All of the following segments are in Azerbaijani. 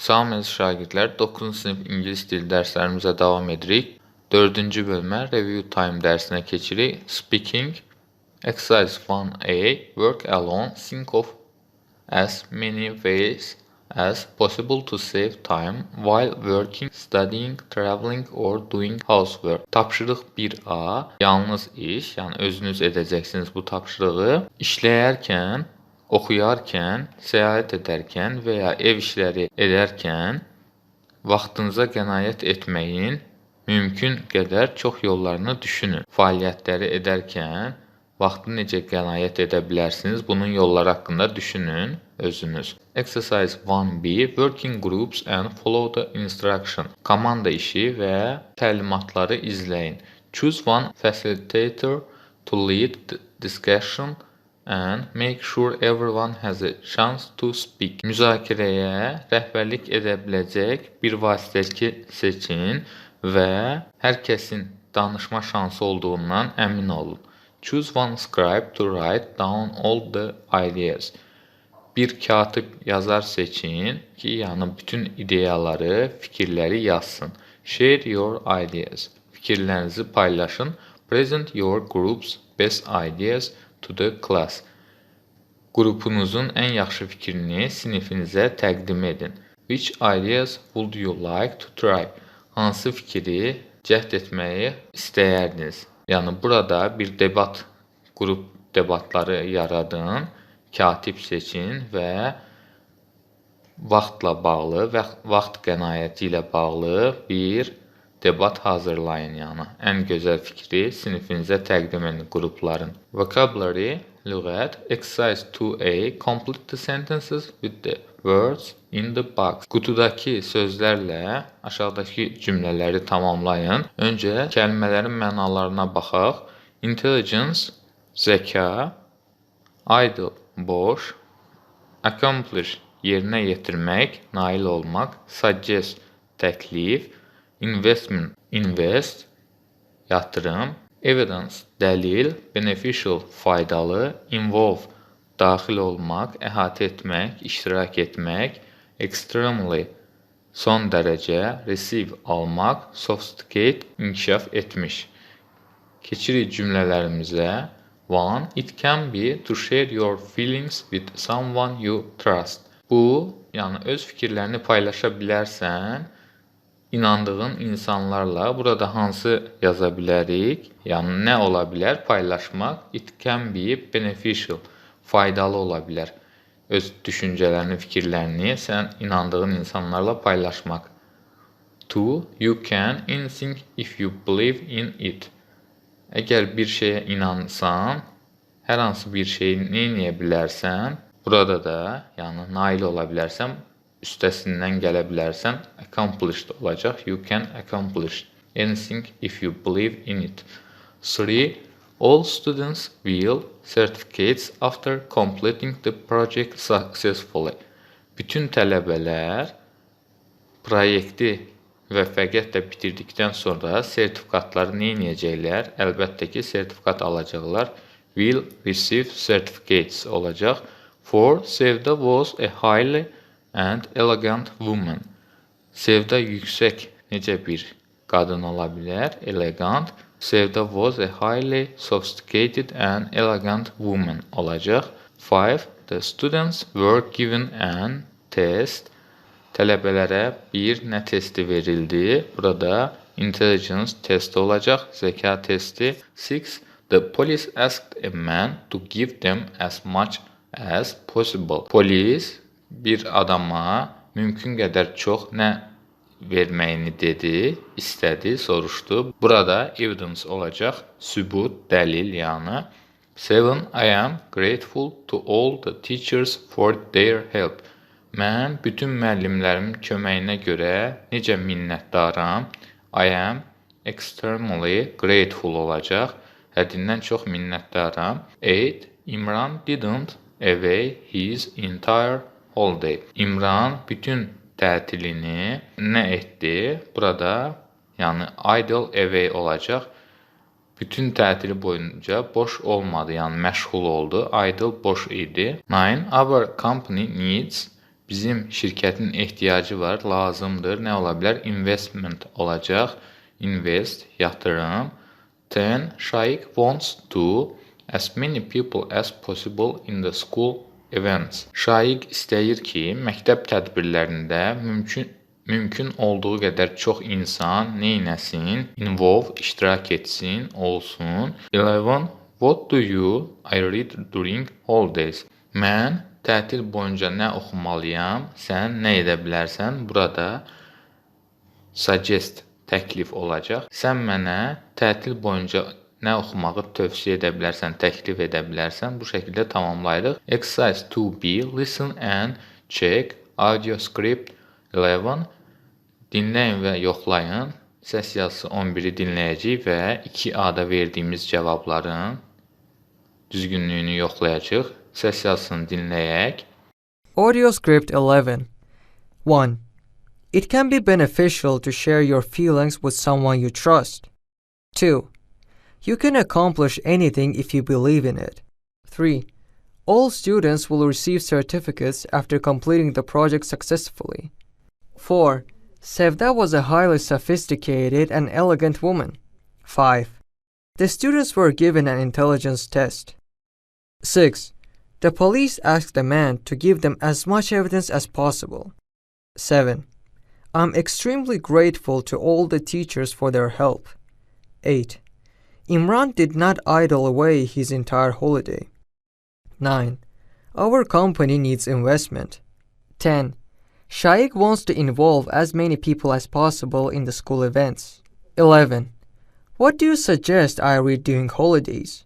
Salam əziz şagirdlər, 9-cu sinif ingilis dili dərslərimizə davam edirik. 4-cü bölmə review time dərsinə keçirik. Speaking exercise 1A work alone think of as many ways as possible to save time while working, studying, traveling or doing housework. Tapşırıq 1A yalnız iş, yəni özünüz edəcəksiniz bu tapşırığı. İşləyərkən oxuyarkən, səyahət edərkən və ya ev işləri edərkən vaxtınıza qənaət etməyin mümkün qədər çox yollarını düşünün. Fəaliyyətləri edərkən vaxtı necə qənaət edə bilərsiniz? Bunun yolları haqqında düşünün özünüz. Exercise 1B Working groups and follow the instruction. Komanda işi və təlimatları izləyin. Choose one facilitator to lead the discussion and make sure everyone has a chance to speak. Müzakirəyə rəhbərlik edə biləcək bir vasitəçi seçin və hər kəsin danışma şansı olduğundan əmin olun. Choose one scribe to write down all the ideas. Bir katib yazar seçin ki, yəni bütün ideyaları, fikirləri yazsın. Share your ideas. Fikirlərinizi paylaşın. Present your group's best ideas to the class. Qrupunuzun ən yaxşı fikrini sinifinizə təqdim edin. Which ideas would you like to try? Hansı fikri cəhd etməyi istəyərdiniz? Yəni burada bir debat, qrup debatları yaradın, katib seçin və vaxtla bağlı və vaxt qənaəti ilə bağlı bir debat hazırlayın yəni. Ən gözəl fikri sinifinizə təqdim edin qrupların. Vocabulary lüğət exercise 2A complete the sentences with the words in the box. Qutudakı sözlərlə aşağıdakı cümlələri tamamlayın. Öncə kəlmələrin mənalarına baxaq. Intelligence zəka, idle boş, accomplish yerinə yetirmək, nail olmaq, suggest təklif, investment invest yatırım, evidence dəlil, beneficial faydalı, involve daxil olmaq, əhatə etmək, iştirak etmək, extremely son dərəcə, receive almaq, sophisticate inkişaf etmiş. Keçirik cümlələrimizə. One, it can be to share your feelings with someone you trust. Bu, yəni öz fikirlərini paylaşa bilərsən inandığın insanlarla burada hansı yaza bilərik? Yəni nə ola bilər? Paylaşmaq it can be beneficial. Faydalı ola bilər. Öz düşüncələrini, fikirlərini sən inandığın insanlarla paylaşmaq. Two, you can in think if you believe in it. Əgər bir şeyə inansan, hər hansı bir şeyi nə edə bilərsən, burada da, yəni nail ola bilərsən, üstəsindən gələ bilərsən, accomplished olacaq. You can accomplish anything if you believe in it. 3. All students will certificates after completing the project successfully. Bütün tələbələr proyekti müvəffəqiyyətlə bitirdikdən sonra sertifikatları nə edəcəklər? Əlbəttə ki, sertifikat alacaqlar. Will receive certificates olacaq. For Sevda was a highly and elegant woman. Sevda yüksək necə bir qadın ola bilər? Elegant. Sevda was a highly sophisticated and elegant woman olacaq. 5. The students were given an test. Tələbələrə bir nə testi verildi? Burada intelligence testi olacaq, zəka testi. 6. The police asked a man to give them as much as possible. Polis bir adama mümkün qədər çox nə verməyini dedi, istədi, soruşdu. Burada evidence olacaq, sübut, dəlil, yəni. 7. I am grateful to all the teachers for their help. Mən bütün müəllimlərimin köməyinə görə necə minnətdaram. I am extremely grateful olacaq. Həddindən çox minnətdaram. 8. Imran didn't away his entire holiday. İmran bütün tətilini nə etdi? Burada yəni idle away olacaq. Bütün tətili boyunca boş olmadı, yəni məşğul oldu. Idle boş idi. 9. Our company needs bizim şirkətin ehtiyacı var, lazımdır. Nə ola bilər? Investment olacaq. Invest, yatırım. 10. Shaikh wants to as many people as possible in the school events. Şaiq istəyir ki, məktəb tədbirlərində mümkün mümkün olduğu qədər çox insan neynəsin? Involve, iştirak etsin, olsun. 11. What do you I read during holidays? Mən tətil boyunca nə oxumalıyam? Sən nə edə bilərsən? Burada suggest təklif olacaq. Sən mənə tətil boyunca nə oxumağı tövsiyə edə bilərsən, təklif edə bilərsən. Bu şəkildə tamamlayırıq. Exercise 2B listen and check audio script 11 dinləyin və yoxlayın. Səs yazısı 11-i dinləyəcəyik və 2A-da verdiyimiz cavabların düzgünlüyünü yoxlayacağıq. Səs yazısını dinləyək. Audio script 11. 1. It can be beneficial to share your feelings with someone you trust. 2. You can accomplish anything if you believe in it. 3. All students will receive certificates after completing the project successfully. 4. Sevda was a highly sophisticated and elegant woman. 5. The students were given an intelligence test. 6. The police asked the man to give them as much evidence as possible. 7. I'm extremely grateful to all the teachers for their help. 8. Imran did not idle away his entire holiday. 9. Our company needs investment. 10. Shaikh wants to involve as many people as possible in the school events. 11. What do you suggest I read during holidays?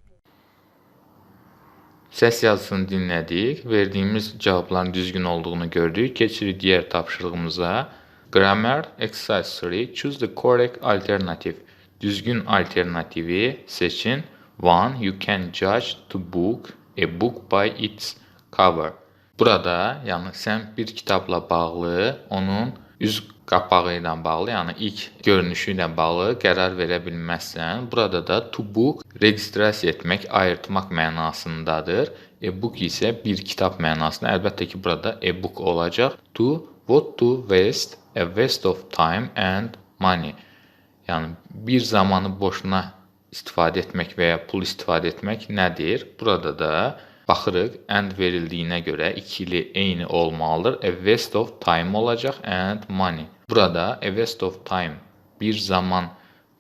Səs yazısını dinlədik, verdiyimiz cavabların düzgün olduğunu gördük. Keçirik digər tapşırığımıza. Grammar exercise 3. Choose the correct alternative. Düzgün alternativi seçin. 1. You can judge to book a book by its cover. Burada, yəni sən bir kitabla bağlı, onun üz qapağı bağlı, yəni ilk görünüşü bağlı qərar verə bilməzsən. Burada da to book registrasiya etmək, ayırtmaq mənasındadır. E-book isə bir kitab mənasında. Əlbəttə ki, burada e-book olacaq. To what to waste a waste of time and money. Yəni bir zamanı boşuna istifadə etmək və ya pul istifadə etmək nədir? Burada da Baxırıq, and verildiyinə görə ikili eyni olmalıdır. A waste of time olacaq and money. Burada a waste of time bir zaman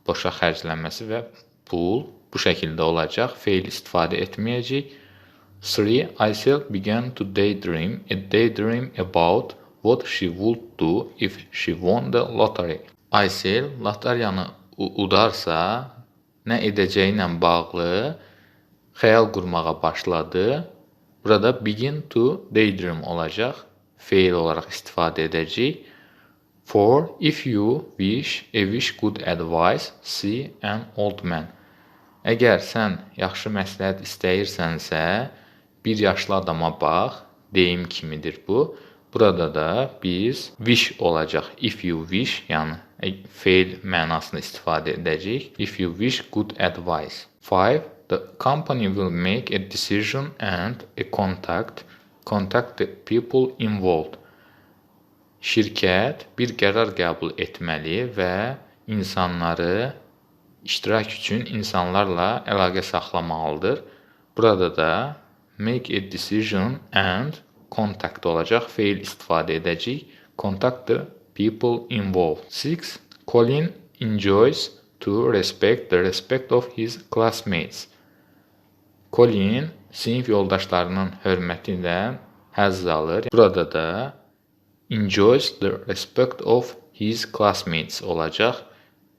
boşa xərclənməsi və pul bu şəkildə olacaq. Feil istifadə etməyəcəyik. 3. Aysel began to daydream. A daydream about what she would do if she won the lottery. Aysel loteriyanı udarsa nə edəcəyi ilə bağlı xəyal qurmağa başladı. Burada begin to daydream olacaq. Feil olaraq istifadə edəcəyik. For if you wish a wish good advice, see an old man. Əgər sən yaxşı məsləhət istəyirsənsə, bir yaşlı adama bax, deyim kimidir bu. Burada da biz wish olacaq. If you wish, yəni feil mənasını istifadə edəcəyik. If you wish good advice. 5 the company will make a decision and a contact contact the people involved. Şirkət bir qərar qəbul etməli və insanları iştirak üçün insanlarla əlaqə saxlamalıdır. Burada da make a decision and contact olacaq. Feil istifadə edəcəyik. Contact the people involved. 6. Colin enjoys to respect the respect of his classmates. Colin sinif yoldaşlarının hörmətindən həzz alır. Burada da enjoys the respect of his classmates olacaq.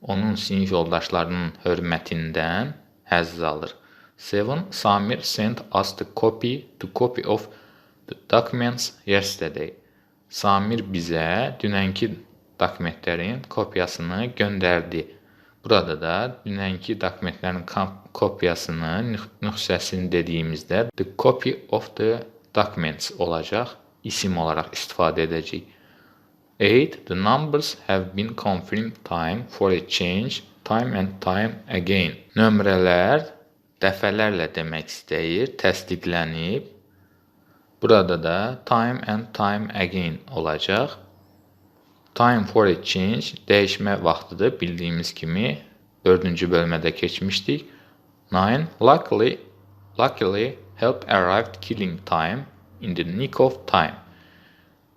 Onun sinif yoldaşlarının hörmətindən həzz alır. 7. Samir sent us the copy to copy of the documents yesterday. Samir bizə dünənki dokumentlərin kopyasını göndərdi. Burada da dünənki dokumentlərin kopyasını, nüsxəsini dediyimizdə the copy of the documents olacaq. İsim olaraq istifadə edəcəyik. 8. The numbers have been confirmed time for a change time and time again. Nömrələr dəfələrlə demək istəyir, təsdiqlənib. Burada da time and time again olacaq. Time for a change dəyişmə vaxtıdır. Bildiyimiz kimi 4-cü bölmədə keçmişdik. 9 luckily luckily help arrived killing time in the nick of time.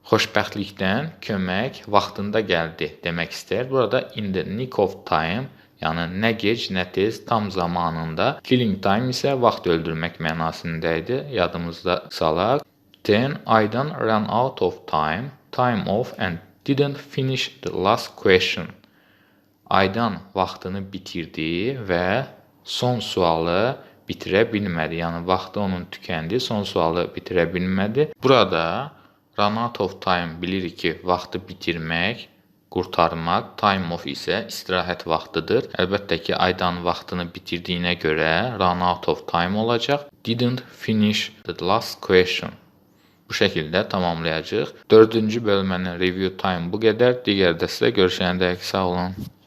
Xoşbəxtlikdən kömək vaxtında gəldi demək istəyir. Burada in the nick of time, yəni nə gec, nə tez, tam zamanında. Killing time isə vaxt öldürmək mənasında idi. Yadımızda salaq. Then Aydan ran out of time, time off and didn't finish the last question. Aydan vaxtını bitirdi və son sualı bitirə bilmədi. Yəni vaxtı onun tükəndi, son sualı bitirə bilmədi. Burada run out of time bilirik ki, vaxtı bitirmək, qurtarmaq, time off isə istirahət vaxtıdır. Əlbəttə ki, Aydan vaxtını bitirdiyinə görə run out of time olacaq. Didn't finish the last question. Bu şəkildə tamamlayacağıq. 4-cü bölmənin review time bu qədər. Digər dərsdə görüşəndək sağ olun.